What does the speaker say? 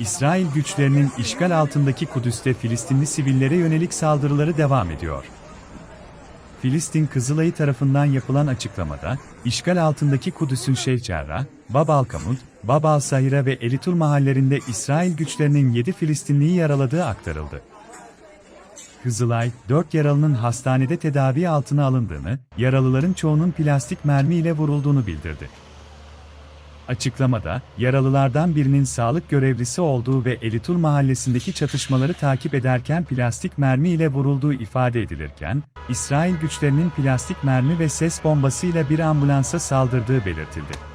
İsrail güçlerinin işgal altındaki Kudüs'te Filistinli sivillere yönelik saldırıları devam ediyor. Filistin Kızılayı tarafından yapılan açıklamada, işgal altındaki Kudüs'ün Şeyh Cerrah, Bab al-Kamud, Bab al-Sahira ve Elitur mahallerinde İsrail güçlerinin 7 Filistinliyi yaraladığı aktarıldı. Kızılay, 4 yaralının hastanede tedavi altına alındığını, yaralıların çoğunun plastik mermiyle vurulduğunu bildirdi. Açıklamada, yaralılardan birinin sağlık görevlisi olduğu ve Elitur mahallesindeki çatışmaları takip ederken plastik mermi ile vurulduğu ifade edilirken, İsrail güçlerinin plastik mermi ve ses bombasıyla bir ambulansa saldırdığı belirtildi.